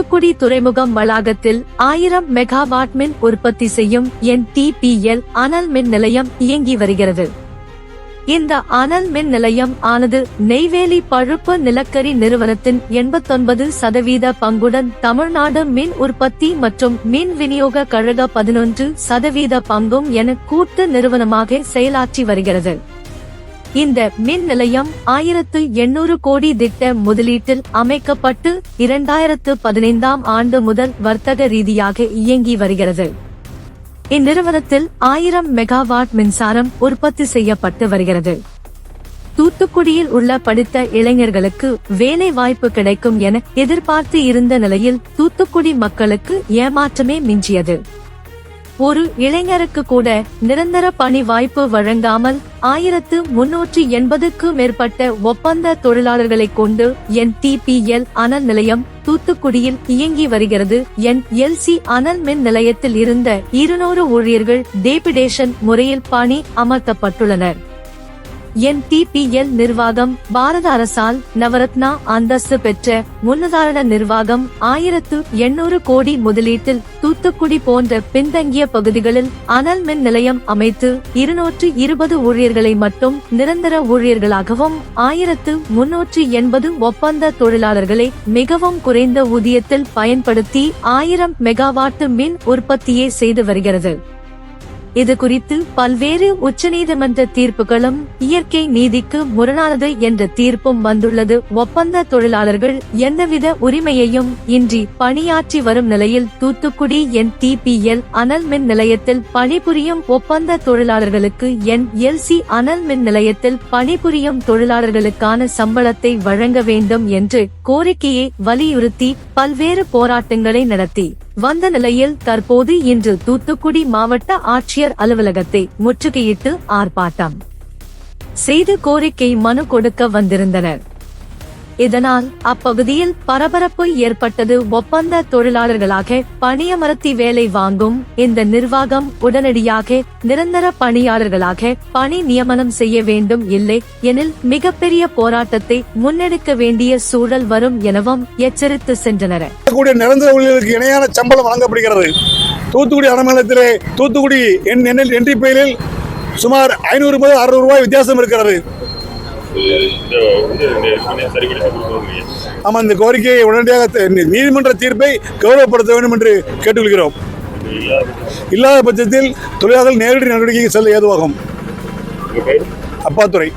தூத்துக்குடி துறைமுகம் வளாகத்தில் ஆயிரம் மெகாவாட் மின் உற்பத்தி செய்யும் என் டிபிஎல் அனல் மின் நிலையம் இயங்கி வருகிறது. இந்த அனல் மின் நிலையம் ஆனது நெய்வேலி பழுப்பு நிலக்கரி நிறுவனத்தின் எண்பத்தொன்பது சதவீத பங்குடன் தமிழ்நாடு மின் உற்பத்தி மற்றும் மின் விநியோக கழக பதினொன்று சதவீத பங்கும் என கூட்டு நிறுவனமாக செயலாற்றி வருகிறது. இந்த மின் நிலையம் ஆயிரத்து எண்ணூறு கோடி திட்ட முதலீட்டில் அமைக்கப்பட்டு இரண்டாயிரத்து பதினைந்தாம் ஆண்டு முதல் வர்த்தக ரீதியாக இயங்கி வருகிறது. இந்நிறுவனத்தில் ஆயிரம் மெகாவாட் மின்சாரம் உற்பத்தி செய்யப்பட்டு வருகிறது. தூத்துக்குடியில் உள்ள படித்த இளைஞர்களுக்கு வேலை வாய்ப்பு கிடைக்கும் என எதிர்பார்த்து இருந்த நிலையில் தூத்துக்குடி மக்களுக்கு ஏமாற்றமே மிஞ்சியது. ஒரு இளைஞருக்கு கூட நிரந்தர பணி வாய்ப்பு வழங்காமல் ஆயிரத்து முன்னூற்றி எண்பதுக்கு மேற்பட்ட ஒப்பந்த தொழிலாளர்களை கொண்டு என் டிபிஎல் அனல் நிலையம் தூத்துக்குடியில் இயங்கி வருகிறது. என் எல்சி அனல் மின் நிலையத்தில் இருந்த இருநூறு ஊழியர்கள் டேபிடேஷன் முறையில் பணி அமர்த்தப்பட்டுள்ளனர். என் டிபிஎல் நிர்வாகம் பாரத அரசால் நவரத்னா அந்தஸ்து பெற்ற முன்னுதாரண நிர்வாகம் ஆயிரத்து எண்ணூறு கோடி முதலீட்டில் தூத்துக்குடி போன்ற பின்தங்கிய பகுதிகளில் அனல் மின் நிலையம் அமைத்து இருநூற்று இருபது ஊழியர்களை மட்டும் நிரந்தர ஊழியர்களாகவும் ஆயிரத்து முன்னூற்று எண்பது ஒப்பந்த தொழிலாளர்களை மிகவும் குறைந்த ஊதியத்தில் பயன்படுத்தி ஆயிரம் மெகாவாட் மின் உற்பத்தியை செய்து வருகிறது. இது குறித்து பல்வேறு உச்சநீதிமன்ற தீர்ப்புகளும் இயற்கை நீதிக்கு முரணானது என்ற தீர்ப்பும் வந்துள்ளது. ஒப்பந்த தொழிலாளர்கள் எந்தவித உரிமையையும் இன்றி பணியாற்றி வரும் நிலையில் தூத்துக்குடி என் டிபிஎல் அனல் மின் நிலையத்தில் பணிபுரியும் ஒப்பந்த தொழிலாளர்களுக்கு என் எல்சி அனல் மின் நிலையத்தில் பணிபுரியும் தொழிலாளர்களுக்கான சம்பளத்தை வழங்க வேண்டும் என்று கோரிக்கையை வலியுறுத்தி பல்வேறு போராட்டங்களை நடத்தி. வந்த நிலையில் தற்போது இன்று தூத்துக்குடி மாவட்ட ஆட்சியர் அலுவலகத்தை முற்றுகையிட்டு ஆர்ப்பாட்டம் செய்து கோரிக்கை மனு கொடுக்க வந்திருந்தனர். இதனால் அப்பகுதியில் பரபரப்பு ஏற்பட்டது ஒப்பந்த தொழிலாளர்களாக பணியமர்த்தி வேலை வாங்கும் இந்த நிர்வாகம் உடனடியாக நிரந்தர பணியாளர்களாக பணி நியமனம் செய்ய வேண்டும் இல்லை எனில் மிகப்பெரிய போராட்டத்தை முன்னெடுக்க வேண்டிய சூழல் வரும் எனவும் எச்சரித்து சென்றனர். நிரந்தர ஊழியர்களுக்கு இணையான சம்பளம் வழங்கப்படுகிறது. தூத்துக்குடி அறநிலையத்திலே தூத்துக்குடி என் எண்ணில் என்ட்ரி பெயரில் சுமார் ஐநூறு முதல் அறுநூறு ரூபாய் வித்தியாசம் இருக்கிறது. ஆமாம் இந்த கோரிக்கையை உடனடியாக நீதிமன்ற தீர்ப்பை கௌரவப்படுத்த வேண்டும் என்று கேட்டுக்கொள்கிறோம். இல்லாத பட்சத்தில் தொழிலாளர்கள் நேரடி நடவடிக்கைக்கு செல்ல ஏதுவாகும்? அப்பாத்துறை.